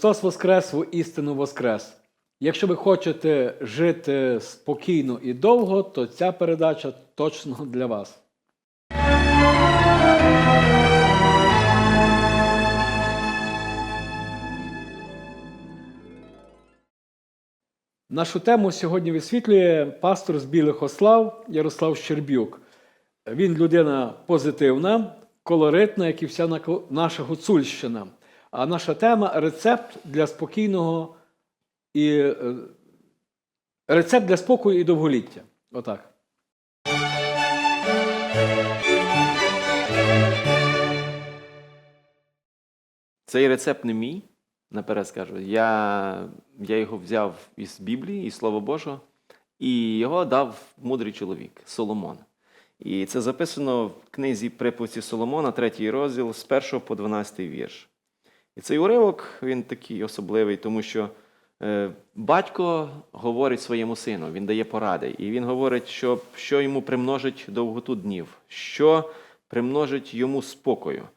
Христос Воскрес, в істину Воскрес. Якщо ви хочете жити спокійно і довго, то ця передача точно для вас. Нашу тему сьогодні висвітлює пастор з Білих Ослав Ярослав Щербюк. Він людина позитивна, колоритна, як і вся наша Гуцульщина. А наша тема рецепт для спокійного і е, рецепт для спокою і довголіття. Отак. Цей рецепт не мій, наперед скажу. Я, я його взяв із Біблії, із Слова Божого, і його дав мудрий чоловік Соломон. І це записано в книзі приповісті Соломона, третій розділ, з 1 по 12 вірш. І цей уривок він такий особливий, тому що е, батько говорить своєму сину, він дає поради, і він говорить, що, що йому примножить довготу днів, що примножить йому спокою.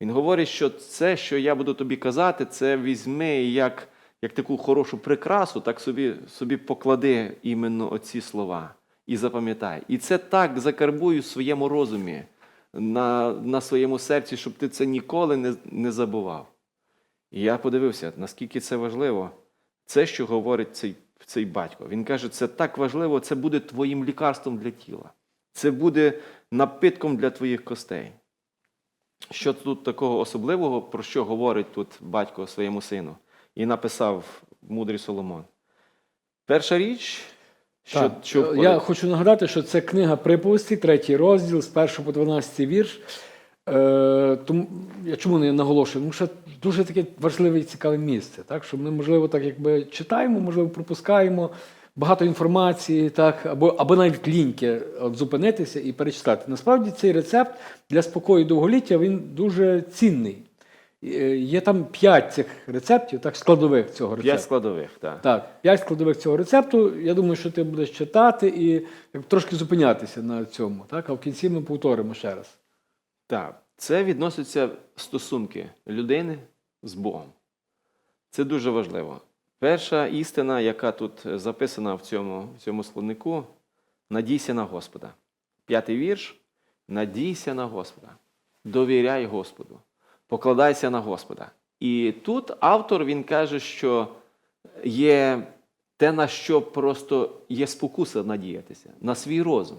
Він говорить, що це, що я буду тобі казати, це візьми як, як таку хорошу прикрасу, так собі, собі поклади іменно оці слова і запам'ятай. І це так закарбуй у своєму розумі, на, на своєму серці, щоб ти це ніколи не, не забував. І я подивився, наскільки це важливо. Це, що говорить цей, цей батько. Він каже, це так важливо, це буде твоїм лікарством для тіла. Це буде напитком для твоїх костей. Що тут такого особливого, про що говорить тут батько своєму сину? І написав мудрий Соломон. Перша річ, що, Так. що Я хочу нагадати, що це книга приповісті, третій розділ, з 1 по 12 вірш. Е, тому, я чому не наголошую? Тому що дуже таке важливе і цікаве місце. Так? Що ми, можливо, так якби читаємо, можливо, пропускаємо багато інформації, так? або, або навіть ліньки от, зупинитися і перечитати. Насправді цей рецепт для спокою і довголіття він дуже цінний. Е, Є там п'ять цих рецептів, так, складових цього рецепту. п'ять складових. Так. Так, п'ять складових цього рецепту. Я думаю, що ти будеш читати і трошки зупинятися на цьому. Так? А в кінці ми повторимо ще раз. Так, це відноситься стосунки людини з Богом. Це дуже важливо. Перша істина, яка тут записана в цьому, в цьому складнику, надійся на Господа. П'ятий вірш. Надійся на Господа. Довіряй Господу. Покладайся на Господа. І тут автор він каже, що є те, на що просто є спокуса надіятися, на свій розум.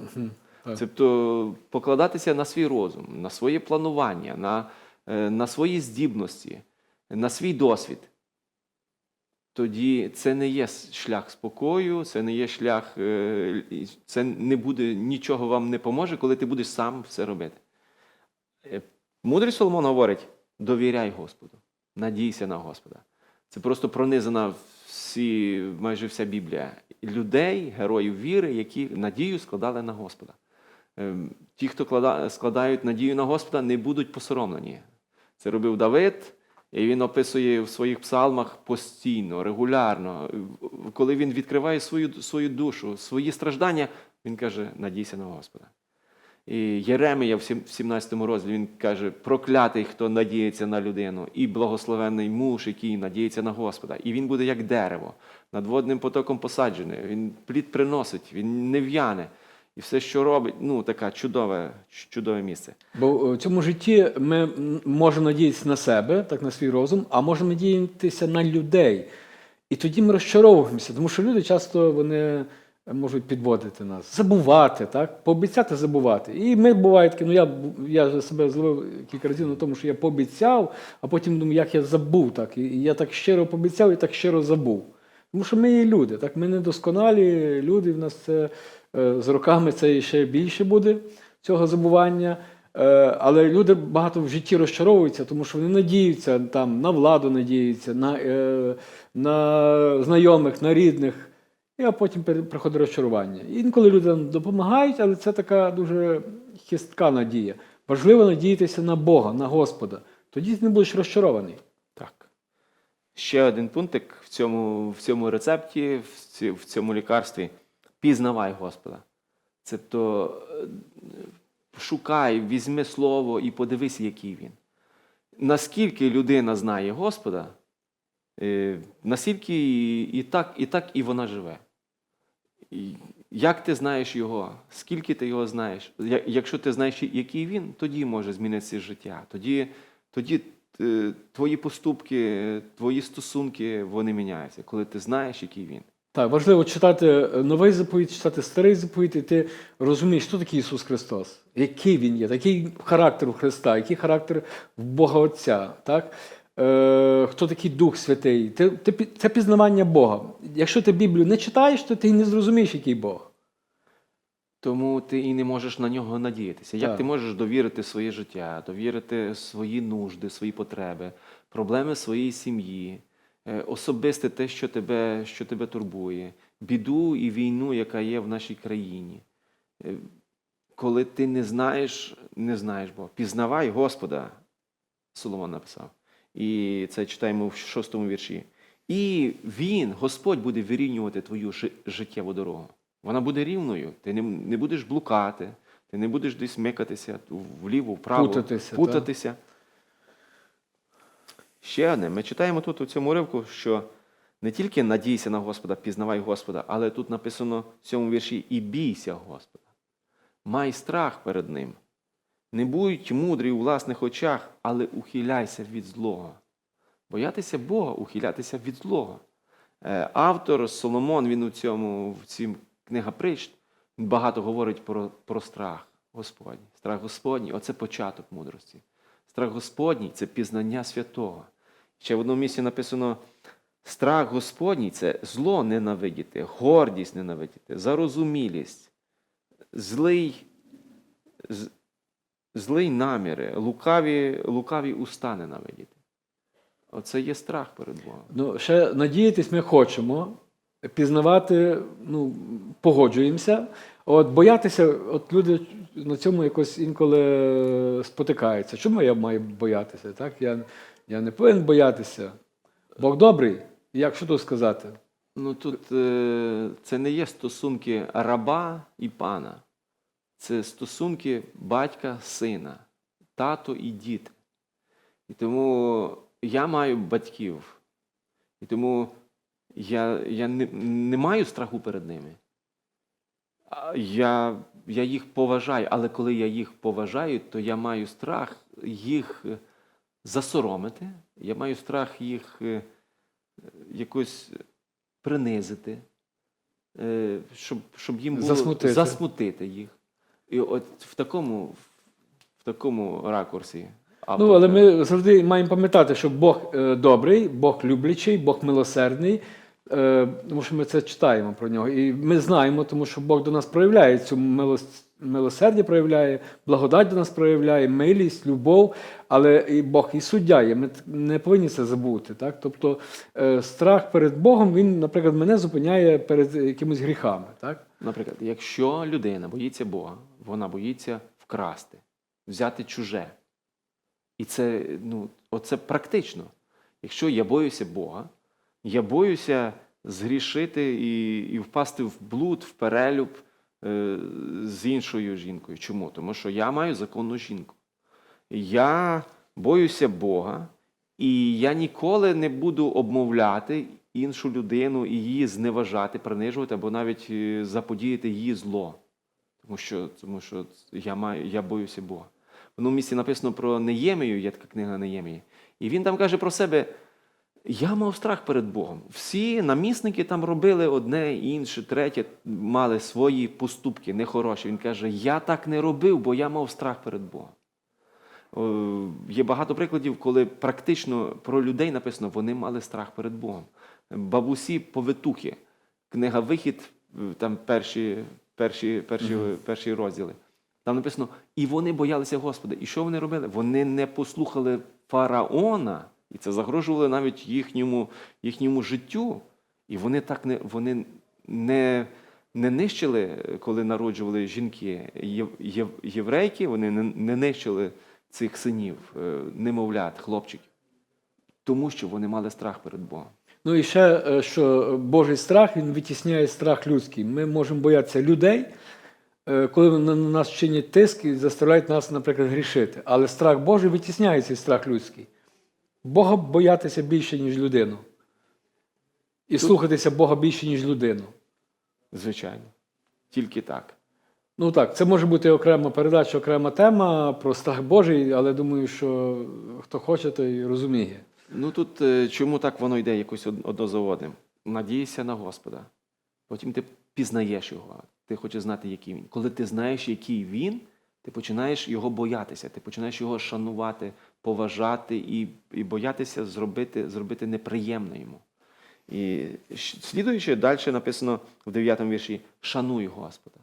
Тобто покладатися на свій розум, на своє планування, на, е, на свої здібності, на свій досвід. Тоді це не є шлях спокою, це не є шлях, е, це не буде нічого вам не поможе, коли ти будеш сам все робити. Е, Мудрий Соломон говорить: довіряй Господу, надійся на Господа. Це просто пронизана всі, майже вся Біблія. Людей, героїв віри, які надію складали на Господа. Ем, Ті, хто складають надію на Господа, не будуть посоромлені. Це робив Давид, і він описує в своїх псалмах постійно, регулярно. Коли він відкриває свою, свою душу, свої страждання, він каже: надійся на Господа. І Єремія в в 17 розділі він каже: проклятий, хто надіється на людину, і благословенний муж, який надіється на Господа. І він буде як дерево, над водним потоком посаджене. Він плід приносить, він не в'яне. І все, що робить, ну таке чудове, чудове місце. Бо в цьому житті ми можемо надіятися на себе, так на свій розум, а можемо надіятися на людей. І тоді ми розчаровуємося, тому що люди часто вони можуть підводити нас, забувати, так? пообіцяти забувати. І ми буває такі, ну я, я себе зловив кілька разів на тому, що я пообіцяв, а потім думаю, як я забув. Так? І я так щиро пообіцяв і так щиро забув. Тому що ми є люди, так? ми недосконалі люди, в нас це е, з роками це ще більше буде цього забування. Е, Але люди багато в житті розчаровуються, тому що вони надіються там, на владу, надіються, на, е, на знайомих, на рідних. І а потім приходить розчарування. Інколи люди допомагають, але це така дуже хистка надія. Важливо надіятися на Бога, на Господа. Тоді ти не будеш розчарований. Ще один пунктик в цьому, в цьому рецепті, в цьому лікарстві. Пізнавай Господа. Це то е, шукай, візьми слово і подивись, який він. Наскільки людина знає Господа, Е, Настільки і, так, і так і вона живе. Як ти знаєш його, скільки ти його знаєш? Якщо ти знаєш, який він, тоді може змінитися життя. Тоді, тоді твої поступки, твої стосунки вони міняються, коли ти знаєш, який він. Так, важливо читати е, новий заповіт, читати старий заповіт, і ти розумієш, хто такий Ісус Христос, який Він є, який характер у Христа, який характер в Бога Отця, так? Е, хто такий Дух Святий. Ти, ти, це пізнавання Бога. Якщо ти Біблію не читаєш, то ти не зрозумієш, який Бог. Тому ти і не можеш на нього надіятися. Як Так. ти можеш довірити своє життя, довірити свої нужди, свої потреби, проблеми своєї сім'ї, е, особисте те, що тебе, що тебе турбує, біду і війну, яка є в нашій країні. Е, Коли ти не знаєш, не знаєш Бога. Пізнавай Господа, Соломон написав. І це читаємо в шостому вірші. І він, Господь, буде вирівнювати твою жи- життєву дорогу. Вона буде рівною. Ти не, не будеш блукати, ти не будеш десь микатися вліво, вправо, Путатися, путатися. Ще одне. Ми читаємо тут у цьому уривку, що не тільки надійся на Господа, пізнавай Господа, але тут написано в цьому вірші і бійся Господа. Май страх перед Ним. Не будь мудрий у власних очах, але ухиляйся від злого. Боятися Бога, ухилятися від злого. Е, Автор Соломон, він у цьому, в цій книга притч, багато говорить про, про страх Господній. Страх Господній оце початок мудрості. Страх Господній це пізнання святого. Ще в одному місці написано: страх Господній це зло ненавидіти, гордість ненавидіти, зарозумілість, злий, злий наміри, лукаві, лукаві уста ненавидіти. Оце є страх перед Богом. Ну, ще надіятись ми хочемо, пізнавати, ну, погоджуємося. От боятися, от люди на цьому якось інколи спотикаються. Чому я маю боятися? Так? Я, я не повинен боятися. Бог добрий. Як що тут сказати? Ну тут е, це не є стосунки раба і пана. Це стосунки батька, сина, тато і діти. І тому я маю батьків. І тому я, я не, не маю страху перед ними. Я, я їх поважаю, але коли я їх поважаю, то я маю страх їх е, засоромити, я маю страх їх е, якось принизити, е, щоб, щоб їм було Засмутити. засмутити їх. І от в такому, в такому ракурсі. Ну, але ми завжди маємо пам'ятати, що Бог добрий, Бог люблячий, Бог милосердний, тому що ми це читаємо про нього. І ми знаємо, тому що Бог до нас проявляє цю милость, милосердя проявляє, благодать до нас проявляє, милість, любов, але і Бог і суддя є. Ми не повинні це забути. Так? Тобто е, страх перед Богом, він, наприклад, мене зупиняє перед якимись гріхами. Так? Наприклад, якщо людина боїться Бога, вона боїться вкрасти, взяти чуже. І це, ну, оце практично. Якщо я боюся Бога, я боюся згрішити і, і впасти в блуд, в перелюб е, з іншою жінкою. Чому? Тому що я маю законну жінку. Я боюся Бога, і я ніколи не буду обмовляти іншу людину і її зневажати, принижувати або навіть е, заподіяти її зло. Тому що, тому що я, маю, я боюся Бога. В одному місці написано про Неємію, є така книга Неємії. І він там каже про себе: я мав страх перед Богом. Всі намісники там робили одне, інше, третє, мали свої поступки нехороші. Він каже: Я так не робив, бо я мав страх перед Богом. Є багато прикладів, коли практично про людей написано, вони мали страх перед Богом. Бабусі повитухи, книга Вихід, е, там перші, перші, перші, перші розділи. Там написано, і вони боялися Господа. І що вони робили? Вони не послухали фараона, і це загрожувало навіть їхньому, їхньому життю. І вони так не, вони не, не нищили, коли народжували жінки єв, єв, єврейки, вони не, не нищили цих синів, е, немовлят, хлопчиків, тому що вони мали страх перед Богом. Ну і ще, е, що Божий страх він витісняє страх людський. Ми можемо боятися людей, е, коли вони на нас чинять тиск і заставляють нас, наприклад, грішити. Але страх Божий витісняє цей страх людський. Бога боятися більше, ніж людину. І слухатися Бога більше, ніж людину. Звичайно. Тільки так. Ну так, це може бути окрема передача, окрема тема про страх Божий, але думаю, що хто хоче, той розуміє. Ну тут е, чому так воно йде якось од- одно за одним? Надійся на Господа. Потім ти пізнаєш його. Ти хочеш знати, який він. Коли ти знаєш, який він, ти починаєш його боятися, ти починаєш його шанувати, поважати і, і боятися зробити, зробити неприємно йому. І слідуючи, далі написано в 9 вірші: шануй Господа.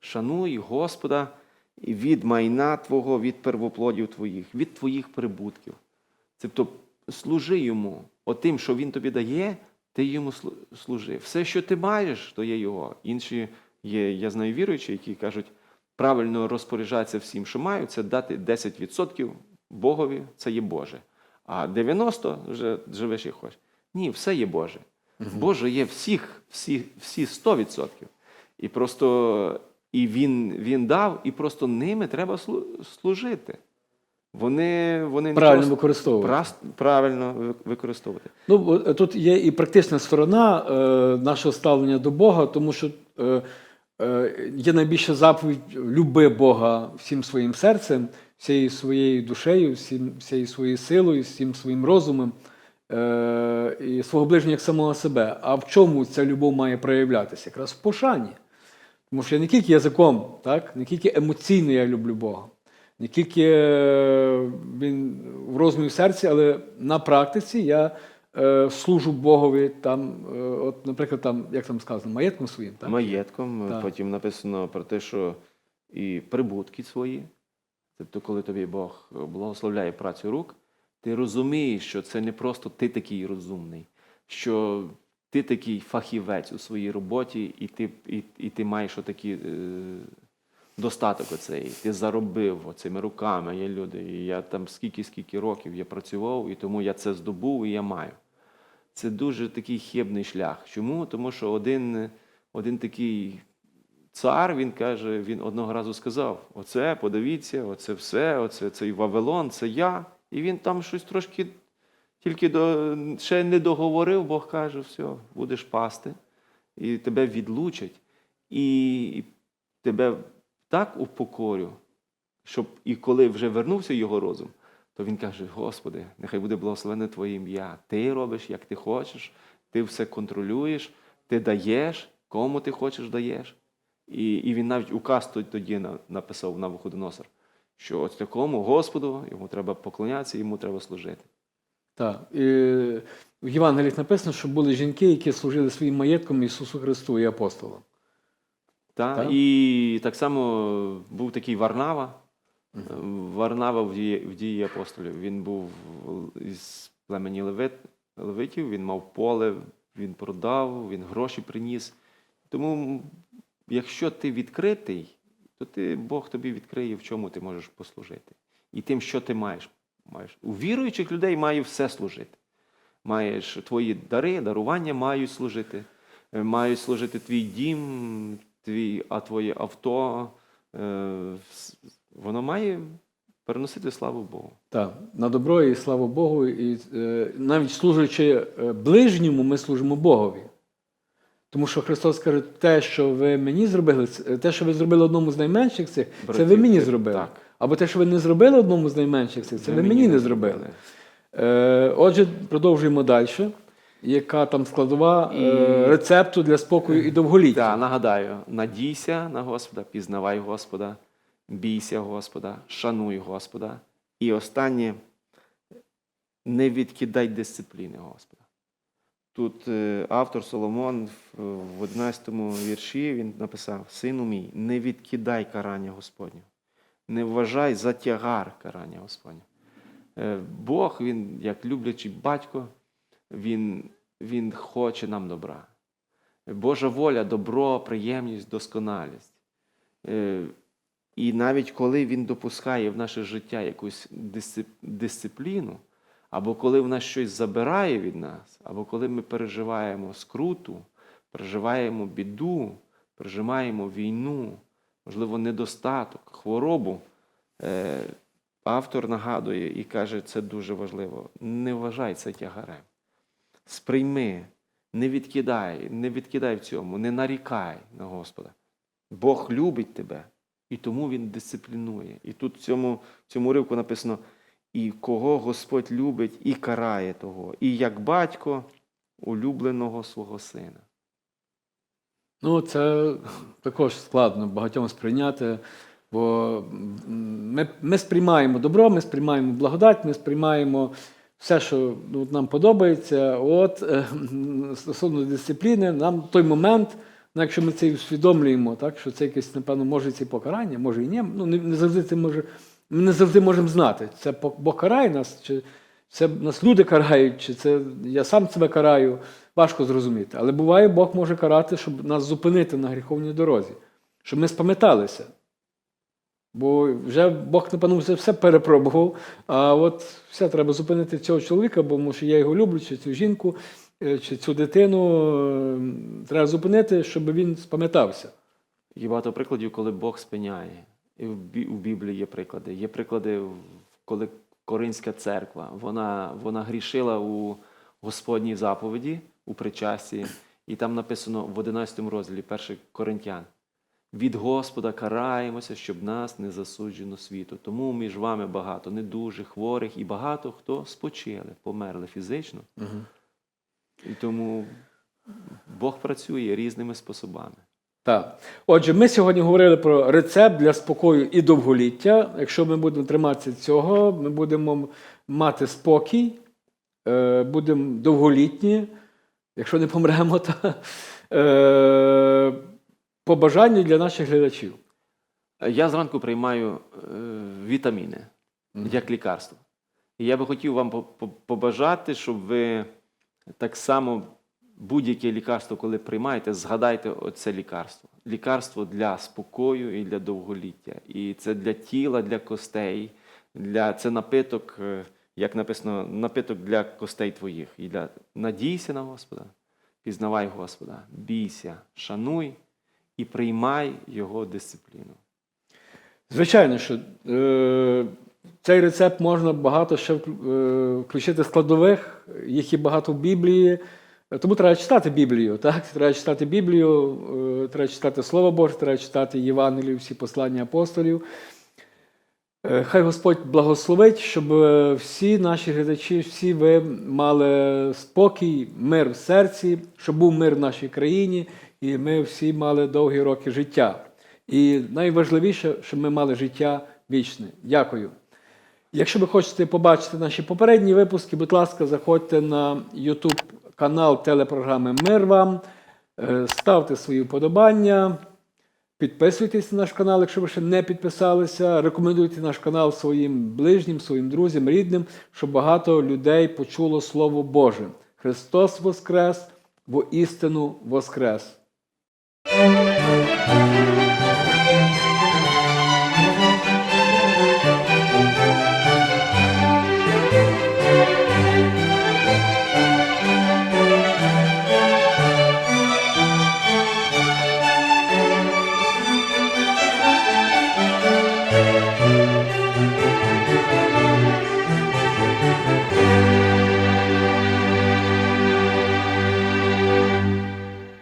Шануй Господа від майна Твого, від первоплодів Твоїх, від Твоїх прибутків. Тобто служи йому. Отим, що він тобі дає, ти йому слу- служи. Все, що ти маєш, то є його. Інші є, я знаю віруючі, які кажуть, правильно розпоряджатися всім, що маю, це дати 10% Богові, це є Боже. А 90% вже живеш як хочеш. Ні, все є Боже. Боже є всіх, всі, всі 100%. І просто і він, він дав, і просто ними треба служити. Вони, вони Правильно нічого- використовувати. Прас- правильно використовувати. Ну, е, тут є і практична сторона е, нашого ставлення до Бога, тому що е, е, є найбільша заповідь люби Бога всім своїм серцем, всією своєю душею, всім, всією своєю силою, всім своїм розумом е, і свого ближнього як самого себе. А в чому ця любов має проявлятися? Якраз в пошані. Тому що я не тільки язиком, так? не тільки емоційно я люблю Бога, не тільки е, він в розумі в серці, але на практиці я е, служу Богові там, е, от, наприклад, там, як там сказано, маєтком своїм. Так? Маєтком. Так. Потім написано про те, що і прибутки свої. Тобто, коли тобі Бог благословляє працю рук, ти розумієш, що це не просто ти такий розумний, що ти такий фахівець у своїй роботі, і ти, і, і ти маєш отакий е, достаток оцей. Ти заробив оцими руками. Є люди. І я там скільки-скільки років я працював, і тому я це здобув і я маю. Це дуже такий хибний шлях. Чому? Тому що один, один такий цар, він каже, він одного разу сказав: оце, подивіться, оце все, оце цей Вавилон, це я. І він там щось трошки тільки до, ще не договорив, Бог каже, все, будеш пасти, і тебе відлучать, і, тебе так упокорю, щоб і коли вже вернувся його розум, то він каже: Господи, нехай буде благословене Твоє ім'я. Ти робиш, як ти хочеш, ти все контролюєш, ти даєш, кому ти хочеш даєш. І, і він навіть указ тоді- написав на Вуходоносор, що от такому Господу йому треба поклонятися, йому треба служити. Так. І в Євангеліях написано, що були жінки, які служили своїм маєтком Ісусу Христу і апостолам. Та? Так. І так само був такий Варнава. Варнава в дії, в дії апостолів. Він був із племені Левит, Левитів, він мав поле, він продав, він гроші приніс. Тому, якщо ти відкритий, то ти, Бог тобі відкриє, в чому ти можеш послужити. І тим, що ти маєш. маєш. У віруючих людей має все служити. Маєш твої дари, дарування мають служити. Е, Мають служити твій дім, твій, а твоє авто. Е, Воно має переносити славу Богу. Так, на добро і слава Богу. І е, навіть служачи е, ближньому, ми служимо Богові. Тому що Христос каже, те, що ви мені зробили, те, що ви зробили одному з найменших цих, це ви мені зробили. так. Або те, що ви не зробили одному з найменших цих, це ви мені не зробили. Е, отже, продовжуємо далі. Яка там складова І- е, рецепту для спокою і довголіття? Так, нагадаю, надійся на Господа, пізнавай Господа, бійся Господа, шануй Господа. І останнє не відкидай дисципліни Господа. Тут е, автор Соломон в, в 11 вірші він написав: Сину мій, не відкидай карання Господнього, не вважай за тягар карання Господнього. Е, Бог, він, як люблячий батько, він, він хоче нам добра. Божа воля, добро, приємність, досконалість. Е, І навіть коли Він допускає в наше життя якусь дисцип- дисципліну, або коли в нас щось забирає від нас, або коли ми переживаємо скруту, переживаємо біду, переживаємо війну, можливо, недостаток, хворобу, е, автор нагадує і каже, це дуже важливо. Не вважай це тягарем. Сприйми Не відкидай, не відкидай в цьому, не нарікай на Господа. Бог любить тебе, і тому Він дисциплінує. І тут в цьому, в цьому ривку написано: і кого Господь любить і карає того, і як батько улюбленого свого сина. Ну, це також складно багатьом сприйняти, бо ми, ми сприймаємо добро, ми сприймаємо благодать, ми сприймаємо все, що ну, нам подобається. От е, стосовно дисципліни, нам той момент, ну, якщо ми це усвідомлюємо, так, що це якесь, напевно, може це покарання, може і ні. Ну, не, не завжди це може, ми не завжди можемо знати, це Бог карає нас, чи це нас люди карають, чи це я сам себе караю. Важко зрозуміти. Але буває, Бог може карати, щоб нас зупинити на гріховній дорозі, щоб ми спам'яталися. Бо вже Бог, напевно, все, перепробував, а от все, треба зупинити цього чоловіка, бо що я його люблю, чи цю жінку, е, чи цю дитину. е, Треба зупинити, щоб він спам'ятався. Є багато прикладів, коли Бог спиняє. І в у Біблії є приклади. Є приклади, коли Коринська церква вона, вона грішила у Господній заповіді, у причасті, і там написано в 11 розділі, 1 Коринтян. Від Господа караємося, щоб нас не засуджено світу. Тому між вами багато недужих, хворих і багато хто спочили, померли фізично. І тому Бог працює різними способами. Так. Отже, ми сьогодні говорили про рецепт для спокою і довголіття. Якщо ми будемо триматися цього, ми будемо мати спокій, е, будемо довголітні. Якщо не помремо, то е, по бажанню для наших глядачів. Я зранку приймаю е, вітаміни як лікарство. І я би хотів вам по- по- побажати, щоб ви так само будь-яке лікарство, коли приймаєте, згадайте оце лікарство. Лікарство для спокою і для довголіття. І це для тіла, для костей, для, це напиток, е, як написано, напиток для костей твоїх. І для, надійся на Господа, пізнавай Господа, бійся, шануй і приймай Його дисципліну. Звичайно, що е, цей рецепт можна багато ще е, включити складових, їх є багато в Біблії. Тому треба читати Біблію. Так? Треба читати Біблію, е, треба читати Слово Боже, треба читати Євангелію, всі послання апостолів. Е, Хай Господь благословить, щоб е, всі наші глядачі, всі ви мали спокій, мир в серці, щоб був мир в нашій країні, і ми всі мали довгі роки життя. І найважливіше, щоб ми мали життя вічне. Дякую. Якщо ви хочете побачити наші попередні випуски, будь ласка, заходьте на YouTube канал телепрограми Мир вам, е, ставте свої вподобання, підписуйтесь на наш канал, якщо ви ще не підписалися. Рекомендуйте наш канал своїм ближнім, своїм друзям, рідним, щоб багато людей почуло Слово Боже. Христос Воскрес, бо істину Воскрес!